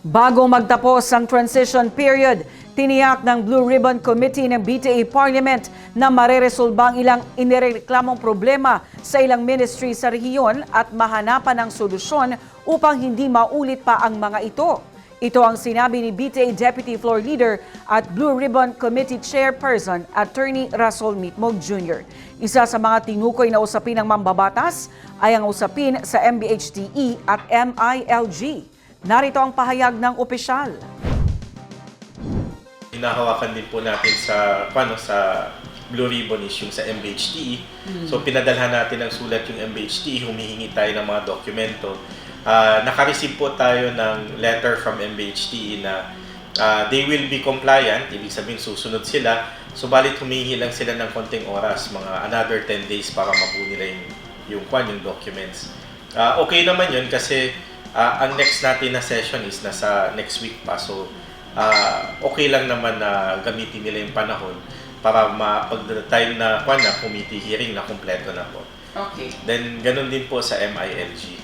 Bago magtapos ang transition period, tiniyak ng Blue Ribbon Committee ng BTA Parliament na mareresolba ang ilang inireklamong problema sa ilang ministry sa rehiyon at mahanapan ng solusyon upang hindi maulit pa ang mga ito. Ito ang sinabi ni BTA Deputy Floor Leader at Blue Ribbon Committee Chairperson, Attorney Rasol Mitmog Jr. Isa sa mga tinukoy na usapin ng mambabatas ay ang usapin sa MBHTE at MILG. Narito ang pahayag ng opisyal. hinahawakan din po natin sa paano sa Blue Ribbon is yung sa MBHTE. E. So pinadalhan natin ng sulat yung MBHTE, E, humihingi tayo ng mga dokumento. Ah, naka-receive po tayo ng letter from MBHTE E na ah, they will be compliant, ibig sabihin susunod sila. Subalit humihingi lang sila ng konting oras, mga another 10 days para mabuo nila yung yung kwan, yung documents. Ah, okay naman yun kasi ah, ang next natin na session is nasa next week pa. So ah, okay lang naman na gamitin nila yung panahon para ma pag the time na kwan na committee hearing na kumpleto na po. Okay. Then ganun din po sa MILG.